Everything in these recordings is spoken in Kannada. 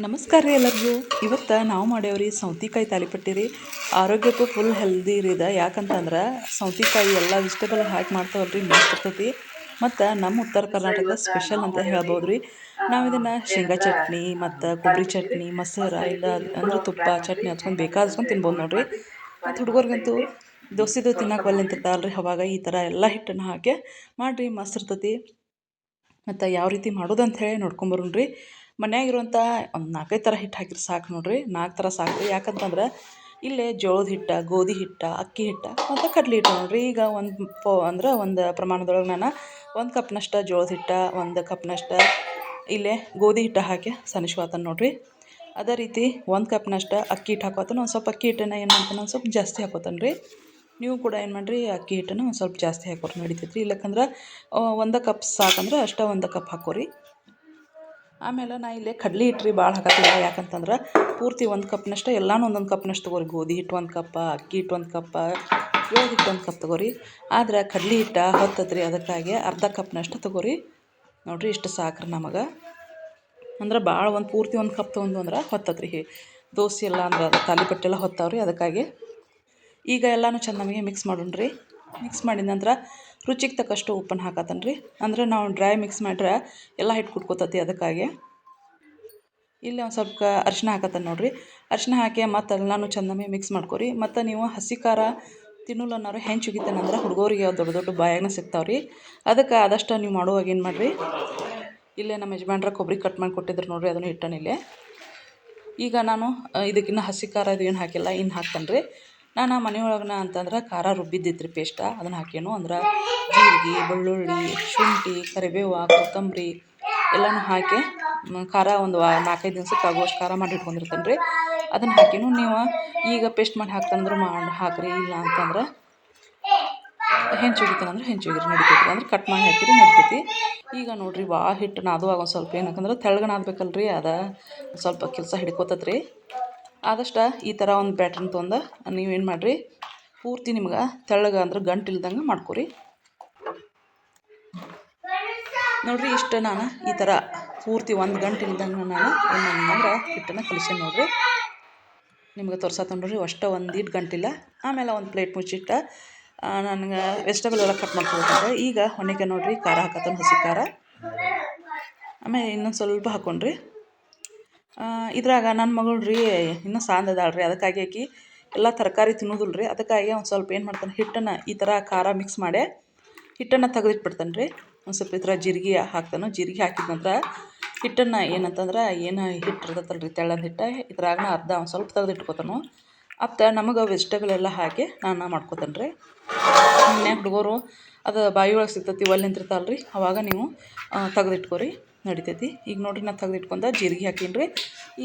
ನಮಸ್ಕಾರ ರೀ ಎಲ್ಲರಿಗೂ. ಇವತ್ತು ನಾವು ಮಾಡೇವ್ರಿ ಸೌತಿಕಾಯಿ ತಾಲಿಪಟ್ಟಿ ರೀ ಆರೋಗ್ಯಕ್ಕೂ ಫುಲ್ ಹೆಲ್ದಿ ರೀ ಇದು. ಯಾಕಂತಂದ್ರೆ ಸೌತಿಕಾಯಿ ಎಲ್ಲ ವೆಜಿಟೇಬಲ್ ಹಾಕಿ ರೀ ಮಸ್ತ್ ಇರ್ತೈತಿ. ಮತ್ತು ನಮ್ಮ ಉತ್ತರ ಕರ್ನಾಟಕದ ಸ್ಪೆಷಲ್ ಅಂತ ಹೇಳ್ಬೋದು ರೀ ನಾವು ಇದನ್ನು ಶೇಂಗಾ ಚಟ್ನಿ ಮತ್ತು ಕೊಬ್ಬರಿ ಚಟ್ನಿ, ಮೊಸರು ಇಲ್ಲ ಅಂದ್ರೆ ತುಪ್ಪ, ಚಟ್ನಿ ಹಚ್ಕೊಂಡು ಬೇಕಾದ್ಸ್ಕೊಂಡು ತಿನ್ಬೋದು ನೋಡಿರಿ. ಮತ್ತು ಹುಡುಗರಿಗಂತೂ ದೋಸೆದು ತಿನ್ನೋಕೆ ಒಲ್ಲೆ ರೀ ಅವಾಗ ಈ ಥರ ಎಲ್ಲ ಹಿಟ್ಟನ್ನು ಹಾಕಿ ಮಾಡಿರಿ, ಮಸ್ತ್ ಇರ್ತೈತಿ. ಮತ್ತು ಯಾವ ರೀತಿ ಮಾಡೋದು ಅಂತ ಹೇಳಿ ನೋಡ್ಕೊಂಬರೋಣ ರೀ ಮನ್ಯಾಗಿರುವಂಥ ಒಂದು ನಾಲ್ಕೈದು ಥರ ಹಿಟ್ಟು ಹಾಕಿದ್ರೆ ಸಾಕು ನೋಡಿರಿ. ನಾಲ್ಕು ಥರ ಸಾಕು. ಯಾಕಂತಂದ್ರೆ ಇಲ್ಲೇ ಜೋಳದ ಹಿಟ್ಟು, ಗೋಧಿ ಹಿಟ್ಟು, ಅಕ್ಕಿ ಹಿಟ್ಟು, ಮತ್ತು ಕಡ್ಲೆ ಹಿಟ್ಟು ನೋಡಿರಿ. ಈಗ ಒಂದು ಪೋ ಅಂದ್ರೆ ಒಂದು ಪ್ರಮಾಣದೊಳಗೆ ನಾನು ಒಂದು ಕಪ್ನಷ್ಟು ಜೋಳದ ಹಿಟ್ಟು, ಒಂದು ಕಪ್ನಷ್ಟು ಇಲ್ಲೇ ಗೋಧಿ ಹಿಟ್ಟು ಹಾಕಿ ಸನಿಶ್ವಾತನ ನೋಡಿರಿ. ಅದೇ ರೀತಿ ಒಂದು ಕಪ್ನಷ್ಟು ಅಕ್ಕಿ ಹಿಟ್ಟು ಹಾಕೋತಾನೆ ಒಂದು ಸ್ವಲ್ಪ ಅಕ್ಕಿ ಹಿಟ್ಟನ್ನು ಏನು ಮಾಡ್ತಾನೆ, ಒಂದು ಸ್ವಲ್ಪ ಜಾಸ್ತಿ ಹಾಕೋತಾನೆ ರೀ. ನೀವು ಕೂಡ ಏನು ಮಾಡಿರಿ, ಅಕ್ಕಿ ಹಿಟ್ಟನ್ನು ಒಂದು ಸ್ವಲ್ಪ ಜಾಸ್ತಿ ಹಾಕೋರಿ ರೀ ಇಲ್ಲಕ್ಕಂದ್ರೆ ಒಂದು ಕಪ್ ಸಾಕಂದ್ರೆ ಅಷ್ಟೇ ಒಂದು ಕಪ್ ಹಾಕೋರಿ. ಆಮೇಲೆ ನಾ ಇಲ್ಲಿ ಕಡ್ಲೆ ಹಿಟ್ಟು ರೀ ಭಾಳ ಹಾಕತ್ತಿಲ್ಲ ಯಾಕಂತಂದ್ರೆ ಪೂರ್ತಿ ಒಂದು ಕಪ್ನಷ್ಟು, ಎಲ್ಲನೂ ಒಂದೊಂದು ಕಪ್ನಷ್ಟು ತಗೋರಿ. ಗೋಧಿ ಹಿಟ್ಟು ಒಂದು ಕಪ್ಪ, ಅಕ್ಕಿ ಹಿಟ್ಟು ಒಂದು ಕಪ್ಪ ಜೋಳದ ಹಿಟ್ಟು ಒಂದು ಕಪ್ ತಗೋರಿ. ಆದ್ರೆ ಕಡ್ಲೆ ಹಿಟ್ಟು ಹೊತ್ತದ ರೀ ಅದಕ್ಕಾಗಿ ಅರ್ಧ ಕಪ್ನಷ್ಟು ತಗೋರಿ. ನೋಡಿರಿ ಇಷ್ಟು ಸಾಕ್ರಿ ನಮಗೆ. ಅಂದ್ರೆ ಭಾಳ ಒಂದು ಪೂರ್ತಿ ಒಂದು ಕಪ್ ತೊಗೊಂಡು ಅಂದ್ರೆ ಹೊತ್ತತ್ರಿ. ದೋಸೆ ಎಲ್ಲ ಅಂದ್ರೆ ಅದು ತಾಲಿಪಟ್ಟೆಲ್ಲ ಹೊತ್ತಾವ್ರಿ, ಅದಕ್ಕಾಗಿ ಈಗ ಎಲ್ಲನೂ ಚೆಂದ ನಮಗೆ ಮಿಕ್ಸ್ ಮಾಡೋಣ್ರಿ. ಮಿಕ್ಸ್ ಮಾಡಿದ ನಂತರ ರುಚಿಗೆ ತಕ್ಕಷ್ಟು ಉಪ್ಪನ್ನು ಹಾಕತ್ತಾನೆ ರೀ. ಅಂದ್ರೆ ನಾವು ಡ್ರೈ ಮಿಕ್ಸ್ ಮಾಡ್ರೆ ಎಲ್ಲ ಹಿಟ್ಟು ಕುಟ್ಕೋತತಿ ಅದಕ್ಕಾಗಿ. ಇಲ್ಲಿ ಒಂದು ಸ್ವಲ್ಪ ಅರಿಶಿನ ಹಾಕತ್ತಾನೆ ನೋಡಿರಿ. ಅರಿಶಿನ ಹಾಕಿ ಮತ್ತು ಎಲ್ಲನೂ ಚೆಂದಮೆ ಮಿಕ್ಸ್ ಮಾಡ್ಕೊರಿ. ಮತ್ತು ನೀವು ಹಸಿ ಖಾರ ತಿನ್ನಲ್ಲ ಅನ್ನೋರು ಹೆಂಚು ಅಂದ್ರೆ ಹುಡುಗರಿಗೆ ದೊಡ್ಡ ದೊಡ್ಡ ಬಾಯಾಗನ ಸಿಗ್ತಾವೆ ರೀ ಅದಕ್ಕೆ ಆದಷ್ಟು ನೀವು ಮಾಡುವಾಗ ಏನು ಮಾಡಿರಿ? ಇಲ್ಲೇ ನಮ್ಮ ಯಜಮಾನ್ರ ಕೊಬ್ಬರಿ ಕಟ್ ಮಾಡಿ ಕೊಟ್ಟಿದ್ರು ನೋಡಿರಿ ಅದನ್ನು ಹಿಟ್ಟನ್ನು ಇಲ್ಲೇ. ಈಗ ನಾನು ಇದಕ್ಕಿನ್ನ ಹಸಿ ಖಾರ ಇದು ಏನು ಹಾಕಿಲ್ಲ ಇನ್ನು ಹಾಕ್ತಾನೆ ರೀ ನಾನು ಮನೆಯೊಳಗನ ಅಂತಂದ್ರೆ ಖಾರ ರುಬ್ಬಿದ್ದಿತ್ತು ರೀ ಪೇಸ್ಟ ಅದನ್ನು ಹಾಕೇನು ಅಂದ್ರೆ ಜೀರಿಗೆ, ಬೆಳ್ಳುಳ್ಳಿ, ಶುಂಠಿ, ಕರಿಬೇವು, ಕೊತ್ತಂಬರಿ ಎಲ್ಲನೂ ಹಾಕಿ ಖಾರ ಒಂದು ನಾಲ್ಕೈದು ದಿವ್ಸಕ್ಕೆ ಆಗುವಷ್ಟು ಖಾರ ಮಾಡಿ ಇಟ್ಕೊಂಡಿರ್ತಾನೆ ರೀ ಅದನ್ನು ಹಾಕೇನು ನೀವು ಈಗ ಪೇಸ್ಟ್ ಮಾಡಿ ಹಾಕ್ತಂದ್ರೆ ಮಾಡಿ, ಹಾಕಿರಿ, ಇಲ್ಲ ಅಂತಂದ್ರೆ ಹೆಂಚು ಅಂದ್ರೆ ಹೆಂಚು ನಡಿತೈತಿ ಅಂದ್ರೆ ಕಟ್ ಮಾಡಿ ಹಾಕಿರಿ ನಡಿತೈತಿ. ಈಗ ನೋಡಿರಿ ಭಾಳ ಹಿಟ್ಟು ನಾದು ಆಗ ಒಂದು ಸ್ವಲ್ಪ ಏನಕ್ಕಂದ್ರೆ ರೀ ಅದು ಸ್ವಲ್ಪ ಕೆಲಸ ಹಿಡ್ಕೋತತ್ ರೀ ಆದಷ್ಟು ಈ ಥರ ಒಂದು ಬ್ಯಾಟ್ರನ್ ತೊಗೊಂಡು ನೀವೇನು ಮಾಡಿರಿ, ಪೂರ್ತಿ ನಿಮ್ಗೆ ತೆಳ್ಳಗೆ ಅಂದ್ರೆ ಗಂಟು ಇಲ್ದಂಗೆ ಮಾಡ್ಕೊರಿ. ನೋಡಿರಿ ಇಷ್ಟು ನಾನು ಈ ಥರ ಪೂರ್ತಿ ಒಂದು ಗಂಟೆ ಇಲ್ದಂಗೆ ನಾನು ಏನು ಅಂದ್ರೆ ಹಿಟ್ಟನ್ನು ಕಲಿಸಿ ನೋಡಿರಿ. ನಿಮ್ಗೆ ತೋರ್ಸತ್ತ ನೋಡ್ರಿ ಅಷ್ಟೇ ಒಂದು ಗಂಟಿಲ್ಲ ಆಮೇಲೆ ಒಂದು ಪ್ಲೇಟ್ ಮುಚ್ಚಿಟ್ಟು ನನಗೆ ವೆಜಿಟೇಬಲ್ ಎಲ್ಲ ಕಟ್ ಮಾಡ್ಕೊಳ್ತಾರೆ ಈಗ ಹೊಣೆಗೆ ನೋಡಿರಿ, ಖಾರ ಹಾಕತ್ತ ಹಸಿ ಖಾರ. ಆಮೇಲೆ ಇನ್ನೊಂದು ಸ್ವಲ್ಪ ಹಾಕ್ಕೊಂಡ್ರಿ ಇದ್ರಾಗ ನನ್ನ ಮಗಳು ರೀ, ಇನ್ನೂ ಸಾಂದ್ ಅದಾಳೆ ರೀ ಅದಕ್ಕಾಗಿ ಆಕಿ ಎಲ್ಲ ತರಕಾರಿ ತಿನ್ನೋದಿಲ್ಲ ರೀ ಅದಕ್ಕಾಗಿ ಒಂದು ಸ್ವಲ್ಪ ಏನು ಮಾಡ್ತಾನೆ, ಹಿಟ್ಟನ್ನು ಈ ಥರ ಖಾರ ಮಿಕ್ಸ್ ಮಾಡಿ ಹಿಟ್ಟನ್ನು ತೆಗೆದಿಟ್ಬಿಡ್ತಾನೆ ರೀ ಒಂದು ಸ್ವಲ್ಪ ಈ ಥರ ಜೀರಿಗೆ ಹಾಕ್ತಾನೆ. ಜೀರಿಗೆ ಹಾಕಿದ ನಂತರ ಹಿಟ್ಟನ್ನು ಏನಂತಂದ್ರೆ, ಏನು ಹಿಟ್ಟು ಇರ್ತೈತಲ್ಲ ರೀ ತೆಳ್ಳದ ಹಿಟ್ಟು ಇದ್ರಾಗ ಅರ್ಧ ಒಂದು ಸ್ವಲ್ಪ ತೆಗೆದಿಟ್ಕೋತಾನು. ಅತ್ತ ನಮಗೆ ವೆಜಿಟೇಬಲ್ ಎಲ್ಲ ಹಾಕಿ ನಾನು ಮಾಡ್ಕೊತಾನೆ ರೀ ಹುಡುಗರು ಅದು ಬಾಯಿ ಒಳಗೆ ಸಿಗ್ತೈತಿ ಒಲ್ಲೆ ನಿಂತಿರ್ತಾವಲ್ಲ ರೀ ಅವಾಗ ನೀವು ತೆಗೆದಿಟ್ಕೊರಿ. ನಡಿತೈತಿ. ಈಗ ನೋಡಿರಿ ನಾನು ತೆಗೆದಿಟ್ಕೊಂಡ ಜೀರಿಗೆ ಹಾಕೀನಿ ರೀ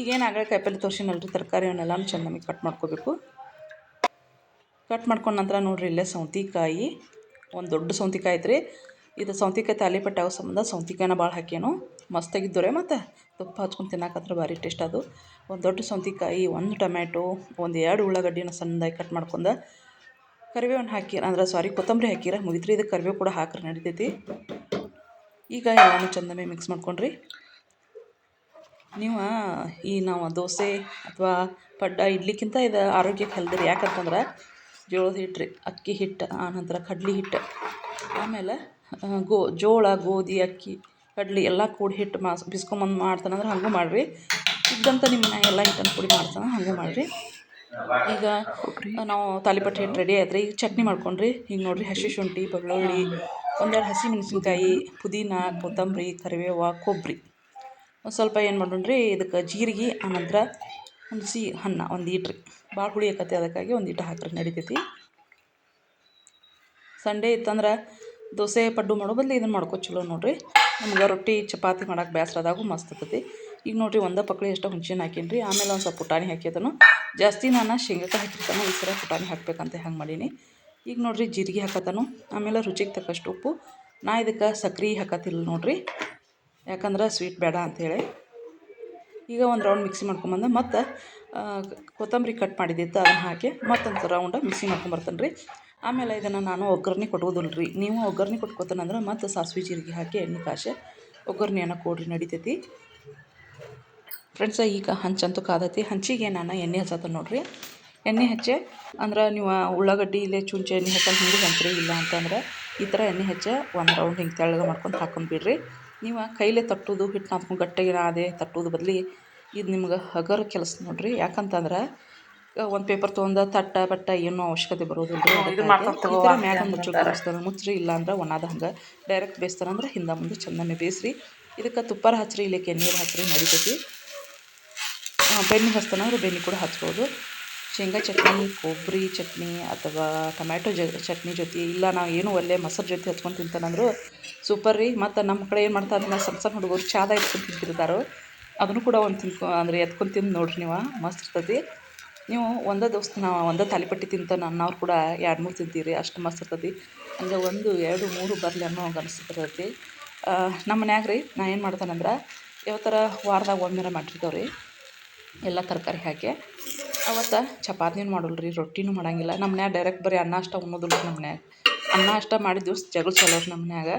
ಈಗೇನು ಆಗಲೇ ಕಾಯಿಪಲ್ಲೆ ತೋರ್ಸಿನಲ್ಲ ರೀ ತರಕಾರಿ ಅವನ್ನೆಲ್ಲ ಚೆಂದ ನಮಗೆ ಕಟ್ ಮಾಡ್ಕೋಬೇಕು. ಕಟ್ ಮಾಡ್ಕೊಂಡ ನಂತರ ನೋಡಿರಿ ಇಲ್ಲೇ ಸೌತೆಕಾಯಿ, ಒಂದು ದೊಡ್ಡ ಸೌತಿಕಾಯಿ ಐತ್ರಿ. ಇದು ಸೌತೆಕಾಯಿ ತಾಲಿಪಟ್ಟು ಆಗೋ ಸಂಬಂಧ ಸೌತಿಕಾಯಿನ ಭಾಳ ಹಾಕ್ಯಾನು. ಮಸ್ತಾಗಿದ್ದು ರೀ ಮತ್ತು. ತುಪ್ಪ ಹಚ್ಕೊಂಡು ತಿನ್ನಕತ್ರ ಭಾರಿ ಟೇಸ್ಟ್ ಅದು. ಒಂದು ದೊಡ್ಡ ಸೌತಿಕಾಯಿ, ಒಂದು ಟೊಮ್ಯಾಟೊ, ಒಂದು ಎರಡು ಉಳ್ಳಾಗಡ್ಡಿನ ಸಣ್ಣದಾಗಿ ಕಟ್ ಮಾಡ್ಕೊಂಡು ಕರಿಬೇವನ್ನು ಹಾಕಿ, ಅಂದ್ರೆ ಸಾರಿ ಕೊತ್ತಂಬರಿ ಹಾಕಿರ. ಮುಗಿತ್ರಿ ಇದು ಕರಿಬೇವು ಕೂಡ ಹಾಕ್ರಿ ನಡಿತೈತಿ. ಈಗ ಎಲ್ಲನೂ ಚಂದಮೆ ಮಿಕ್ಸ್ ಮಾಡ್ಕೊಂಡ್ರಿ. ನೀವು ಈ ನಾವು ದೋಸೆ ಅಥವಾ ಪಡ್ಡ ಇಡ್ಲಿಕ್ಕಿಂತ ಇದು ಆರೋಗ್ಯಕ್ಕೆ ಹೆಲ್ದಿ ರೀ. ಯಾಕಂತಂದ್ರೆ ಜೋಳದ ಹಿಟ್ಟು ರೀ ಅಕ್ಕಿ ಹಿಟ್ಟು ಆನಂತರ ಕಡ್ಲೆ ಹಿಟ್ಟು ಆಮೇಲೆ ಗೋ ಜೋಳ ಗೋಧಿ ಅಕ್ಕಿ ಕಡ್ಲೆ ಎಲ್ಲ ಕೂಡಿ ಹಿಟ್ಟು ಮಾಸ್ ಬಿಸ್ಕೊಂಬಂದು ಮಾಡ್ತಾನಂದ್ರೆ ಹಂಗೂ ಮಾಡಿರಿ. ಇದ್ದಂತ ನಿಮ್ಮ ಮನ್ಯಾಗ ಎಲ್ಲ ಹಿಟ್ಟನ್ನು ಪುಡಿ ಮಾಡ್ತಾನೆ ಹಂಗೂ ಮಾಡಿರಿ. ಈಗ ನಾವು ತಾಲಿಪಟ್ಟು ಹಿಟ್ಟು ರೆಡಿ ಆಯ್ತು ಈಗ ಚಟ್ನಿ ಮಾಡ್ಕೊಂಡ್ರಿ. ಈಗ ನೋಡಿರಿ ಹಸಿ ಶುಂಠಿ ಬೆಳ್ಳುಳ್ಳಿ ಒಂದೆರಡು ಹಸಿ ಮೆಣಸಿನ್ಕಾಯಿ, ಪುದೀನ, ಕೊತ್ತಂಬರಿ, ಕರಿಬೇವು, ಕೊಬ್ಬರಿ. ಒಂದು ಸ್ವಲ್ಪ ಏನು ಮಾಡೋಣ್ರಿ ಇದಕ್ಕೆ ಜೀರಿಗೆ, ಆನಂತರ ಒಂದು ಸಿಹಿ ಅನ್ನ ಒಂದು ಈಟ್ರಿ ಭಾಳ ಹುಳಿ ಆಕತಿ ಅದಕ್ಕಾಗಿ ಒಂದು ಈಟ ಹಾಕ್ರಿ, ನಡಿತೈತಿ. ಸಂಡೇ ಇತ್ತಂದ್ರೆ ದೋಸೆ, ಪಡ್ಡು ಮಾಡೋ ಬದಲು ಇದನ್ನು ಮಾಡ್ಕೊ ಚಲೋ ನೋಡಿರಿ. ನಮ್ಗೆ ರೊಟ್ಟಿ, ಚಪಾತಿ ಮಾಡೋಕೆ ಬೇಸ್ರ ಮಸ್ತ್ ಆಗ್ತೈತಿ ಈಗ ನೋಡಿರಿ ಒಂದು ಪಕ್ಳಿ ಎಷ್ಟು ಹುಣ್ಸೆಹಣ್ಣು ಹಾಕೀನಿ ರೀ ಆಮೇಲೆ ಒಂದು ಸ್ವಲ್ಪ ಪುಟಾಣಿ ಹಾಕಿದನು ಜಾಸ್ತಿ ನಾನು ಶೇಂಗಾಕ ಹಾಕಿರ್ತಾನೆ, ಈ ಸರ ಪುಟಾಣಿ ಹಾಕಬೇಕಂತ ಹಂಗೆ ಮಾಡೀನಿ. ಈಗ ನೋಡಿರಿ ಜೀರಿಗೆ ಹಾಕತ್ತಾನು. ಆಮೇಲೆ ರುಚಿಗೆ ತಕ್ಕಷ್ಟು ಉಪ್ಪು. ನಾ ಇದಕ್ಕೆ ಸಕ್ರೆ ಹಾಕತ್ತಿಲ್ಲ ನೋಡಿರಿ. ಯಾಕಂದ್ರೆ ಸ್ವೀಟ್ ಬೇಡ ಅಂಥೇಳಿ ಈಗ ಒಂದು ರೌಂಡ್ ಮಿಕ್ಸಿ ಮಾಡ್ಕೊಂಬಂದು. ಮತ್ತು ಕೊತ್ತಂಬರಿ ಕಟ್ ಮಾಡಿದ್ದಿತ್ತು ಅದನ್ನು ಹಾಕಿ ಮತ್ತೊಂದು ರೌಂಡ ಮಿಕ್ಸಿ ಮಾಡ್ಕೊಂಬರ್ತಾನೆ ರೀ. ಆಮೇಲೆ ಇದನ್ನು ನಾನು ಒಗ್ಗರ್ಣೆ ಕೊಡುವುದಿಲ್ಲ ರೀ. ನೀವು ಒಗ್ಗರ್ಣೆ ಕೊಟ್ಕೋತಾನಂದ್ರೆ ಮತ್ತು ಸಾಸಿವೆ ಜೀರಿಗೆ ಹಾಕಿ ಎಣ್ಣೆ ಕಾಶೆ ಒಗ್ಗರ್ಣೆಯನ್ನು ಕೊಡ್ರಿ ನಡಿತೈತಿ. ಫ್ರೆಂಡ್ಸ ಈಗ ಹಂಚಂತೂ ಕಾದತಿ. ಹಂಚಿಗೆ ನಾನು ಎಣ್ಣೆ ಹಚ್ಚತ್ತ ನೋಡ್ರಿ. ಎಣ್ಣೆ ಹಚ್ಚಿ. ಅಂದ್ರೆ ನೀವು ಉಳ್ಳಾಗಡ್ಡಿ ಇಲ್ಲೇ ಚುಂಚೆ ಎಣ್ಣೆ ಹಚ್ಚಲು ಹಿಂಗೆ ಹೆಂಚ್ರಿ ಇಲ್ಲ ಅಂತಂದ್ರೆ ಈ ಥರ ಎಣ್ಣೆ ಹಚ್ಚ ಒಂದು ರೌಂಡ್ ಹಿಂಗೆ ತೆಳ್ಳಗೆ ಮಾಡ್ಕೊಂಡು ಹಾಕೊಂಡು ಬಿಡ್ರಿ. ನೀವು ಕೈಲೇ ತಟ್ಟೋದು ಹಿಟ್ಟು ನಾದ್ಕೊಂಡು ಗಟ್ಟಿಗೆ ಅದೇ ತಟ್ಟೋದು ಬದಲಿ ಇದು ನಿಮ್ಗೆ ಹಗರ ಕೆಲಸ ನೋಡ್ರಿ. ಯಾಕಂತಂದ್ರೆ ಒಂದು ಪೇಪರ್ ತೊಗೊಂಡು ತಟ್ಟ ಬಟ್ಟ ಏನೂ ಅವಶ್ಯಕತೆ ಬರೋದಿಲ್ಲ ಮ್ಯಾಗ ಮುಚ್ಚು ಕಲಿಸ್ತಾರೆ ಮುಚ್ಚ್ರಿ ಇಲ್ಲ ಅಂದ್ರೆ ಒಣದ ಹಂಗೆ ಡೈರೆಕ್ಟ್ ಬೇಯಿಸ್ತಾರೆ ಅಂದ್ರೆ ಹಿಂದೆ ಮುಂದೆ ಚಂದನೆ ಬೇಯಿಸ್ರಿ. ಇದಕ್ಕೆ ತುಪ್ಪಾರ ಹಚ್ಚ್ರಿ ಇಲ್ಲಕ್ಕೆ ನೀರು ಹಚ್ಚ್ರಿ ನಡಿತೈತಿ. ಬೆಣ್ಣೆ ಹಚ್ತಾನಂದ್ರೆ ಬೆಣ್ಣೆ ಕೂಡ ಹಚ್ಬೋದು. ಶೇಂಗಾ ಚಟ್ನಿ ಕೊಬ್ಬರಿ ಚಟ್ನಿ ಅಥವಾ ಟೊಮ್ಯಾಟೊ ಜ, ಚಟ್ನಿ ಜೊತೆ ಇಲ್ಲ ನಾವು ಏನು ಒಳ್ಳೆ ಮೊಸರು ಜೊತೆ ಹಚ್ಕೊಂಡು ತಿಂತಾನಂದ್ರು ಸೂಪರ್ ರೀ. ಮತ್ತು ನಮ್ಮ ಕಡೆ ಏನು ಮಾಡ್ತಾರೆ ಅದನ್ನ ಸಣ್ಣ ಸಣ್ಣ ಹುಡುಗರು ಚಾದ ಎತ್ಕೊಂಡು ತಿಂತಿರ್ತಾರೋ ಅದನ್ನು ಕೂಡ ಒಂದು ತಿನ್ಕೊ, ಅಂದರೆ ಎತ್ಕೊಂಡು ತಿಂದು ನೋಡ್ರಿ ನೀವು, ಮಸ್ತ್ ಇರ್ತೈತಿ. ನೀವು ಒಂದೇ ದಿವಸ ನಾವು ಒಂದೇ ತಾಲಿಪಟ್ಟಿ ತಿಂತಾ ಅನ್ನೋರು ಕೂಡ ಎರಡು ಮೂರು ತಿಂತೀರಿ, ಅಷ್ಟು ಮಸ್ತ್ ಇರ್ತೈತಿ. ಅಂದರೆ ಒಂದು, ಎರಡು, ಮೂರು ಬರಲಿ ಅನ್ನೋ ಹಂಗೆ ಅನಿಸ್ತಿರ್ತೈತಿ ನಮ್ಮ ಮನ್ಯಾಗ ರೀ, ನಾ ಏನು ಮಾಡ್ತಾನಂದ್ರೆ, ಯಾವ ಥರ ವಾರದಾಗ ಒಮ್ಮೆರ ಮಾಡಿರ್ತಾವೆ ರೀ ಎಲ್ಲ ತರಕಾರಿ ಹಾಕಿ. ಅವತ್ತು ಚಪಾತಿನೂ ಮಾಡಲ್ಲ ರೀ ರೊಟ್ಟಿನೂ ಮಾಡಂಗಿಲ್ಲ. ನಮ್ಮ ಮನ್ಯಾಗ ಡೈರೆಕ್ಟ್ ಬರೀ ಅನ್ನ ಅಷ್ಟ ಉಣ್ಣೋದಿಲ್ಲ ನಮ್ಮ ಮನ್ಯಾಗ. ಅನ್ನ ಅಷ್ಟ ಮಾಡಿದ ದಿವ್ಸ ಜಗಳ ಚಲೋ ರೀ ನಮ್ಮ ಮನ್ಯಾಗ.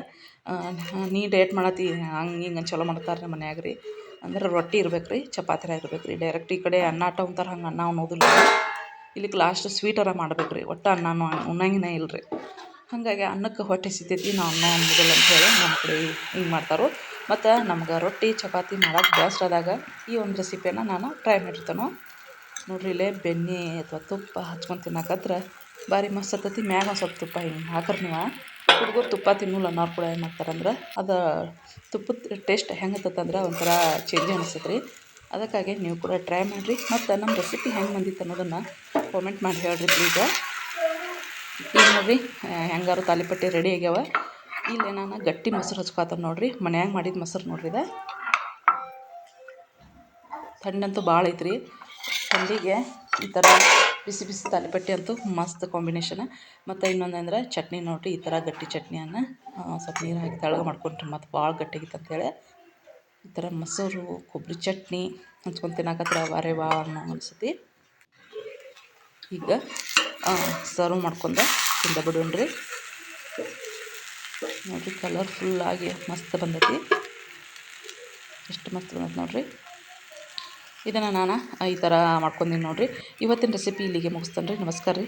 ನೀ ಡಯಟ್ ಮಾಡತ್ತಿ, ಹಂಗೆ ಹಿಂಗೆ ಚಲೋ ಮಾಡ್ತಾರೆ ನಮ್ಮ ಮನ್ಯಾಗ ರೀ. ಅಂದ್ರೆ ರೊಟ್ಟಿ ಇರ್ಬೇಕು ರೀ ಚಪಾತಿರ ಇರ್ಬೇಕು ರೀ ಡೈರೆಕ್ಟ್ ಈ ಕಡೆ ಅನ್ನ ಅಟ್ಟ ಉಣ್ತಾರೆ, ಹಂಗೆ ಅನ್ನ ಉಣ್ಣೋದಿಲ್ಲ ಇಲ್ಲಿಗೆ ಲಾಸ್ಟ್ ಸ್ವೀಟರ ಮಾಡ್ಬೇಕು ರೀ ಒಟ್ಟು ಅನ್ನ ಉಣ್ಣಂಗಿನೇ ಇಲ್ಲ ರೀ ಹಾಗಾಗಿ ಅನ್ನಕ್ಕೆ ಹೊಟ್ಟೆ ಸಿಗ್ತೈತಿ, ನಾವು ಅನ್ನ ಅನ್ನೋದಿಲ್ಲ ಅಂತ ಹೇಳಿ ನಮ್ಮ ಕಡೆ ಹಿಂಗೆ ಮಾಡ್ತಾರೋ. ಮತ್ತು ನಮ್ಗೆ ರೊಟ್ಟಿ, ಚಪಾತಿ ಮಾಡೋಕ್ಕೆ ಬೇಸ್ಟ್ ಆದಾಗ ಈ ಒಂದು ರೆಸಿಪಿಯನ್ನು ನಾನು ಟ್ರೈ ಮಾಡಿರ್ತೇನೆ. ನೋಡ್ರಿ, ಇಲ್ಲೇ ಬೆಣ್ಣೆ ಅಥವಾ ತುಪ್ಪ ಹಚ್ಕೊಂಡು ತಿನ್ನಕತ್ರ ಭಾರಿ ಮಸ್ತ್ ಇರ್ತೈತಿ ಮ್ಯಾಗ ಒಂದು ಸ್ವಲ್ಪ ತುಪ್ಪ ಹಿಂಗೆ ಹಾಕ್ರಿ ನೀವು. ಹುಡುಗರು ತುಪ್ಪ ತಿನ್ನಲ್ಲ ಅನ್ನೋರು ಕೂಡ ಏನು ಮಾಡ್ತಾರಂದ್ರೆ ಅದು ತುಪ್ಪದ ಟೇಸ್ಟ್ ಹೆಂಗೆ ಅಂದ್ರೆ ಒಂಥರ ಚೇಂಜ್ ಅನಿಸ್ತೈತೆ ರೀ ಅದಕ್ಕಾಗಿ ನೀವು ಕೂಡ ಟ್ರೈ ಮಾಡಿರಿ. ಮತ್ತು ನಮ್ಮ ರೆಸಿಪಿ ಹೆಂಗೆ ಬಂದಿತ್ತು ಅನ್ನೋದನ್ನು ಕಾಮೆಂಟ್ ಮಾಡಿ ಹೇಳ್ರಿ ಪ್ಲೀಸ್ ಈಗ ನೋಡಿರಿ ಹೆಂಗಾರು ತಾಲಿಪಟ್ಟಿ ರೆಡಿ ಆಗ್ಯಾವ. ಇಲ್ಲಿ ನಾನು ಗಟ್ಟಿ ಮೊಸರು ಹಚ್ಕೊತಾನೆ ನೋಡಿರಿ. ಮನ್ಯಾಗ ಮಾಡಿದ ಮೊಸರು ನೋಡ್ರಿ ಇದು. ಥಂಡಂತೂ ಭಾಳ ಐತ್ರಿ. ಥಂಡಿಗೆ ಈ ಥರ ಬಿಸಿ ಬಿಸಿ ತಾಲಿಪಟ್ಟಿ ಅಂತೂ ಮಸ್ತ್ ಕಾಂಬಿನೇಷನ್ ಮತ್ತು ಇನ್ನೊಂದು ಅಂದ್ರೆ ಚಟ್ನಿ ನೋಡಿರಿ, ಈ ಥರ ಗಟ್ಟಿ ಚಟ್ನಿಯನ್ನು ಸ್ವಲ್ಪ ನೀರು ಹಾಕಿ ತೆಳ್ಳಗೆ ಮಾಡ್ಕೊಂಡ್ರಿ ಮತ್ತು ಭಾಳ ಗಟ್ಟಿಗಿತ್ತು ಅಂತೇಳಿ. ಈ ಥರ ಮೊಸರು ಕೊಬ್ಬರಿ ಚಟ್ನಿ ಹಂಚ್ಕೊಂಡು ತಿನ್ನಕತ್ರ ವಾರೆ ವಾ ಅನ್ನೋ ಅನ್ಸತಿ. ಈಗ ಸರ್ವ್ ಮಾಡ್ಕೊಂಡು ತಿಂದ ಬಿಡೋಣ್ರಿ. ನೋಡಿರಿ ಕಲರ್ಫುಲ್ಲಾಗಿ ಮಸ್ತ್ ಬಂದೈತಿ. ಎಷ್ಟು ಮಸ್ತ್ ಬಂದೈತೆ ನೋಡಿರಿ. ಇದನ್ನು ನಾನು ಈ ಥರ ಮಾಡ್ಕೊಂಡೀನಿ ನೋಡಿರಿ. ಇವತ್ತಿನ ರೆಸಿಪಿ ಇಲ್ಲಿಗೆ ಮುಗಿಸ್ತೇನೆ ರೀ ನಮಸ್ಕಾರ ರೀ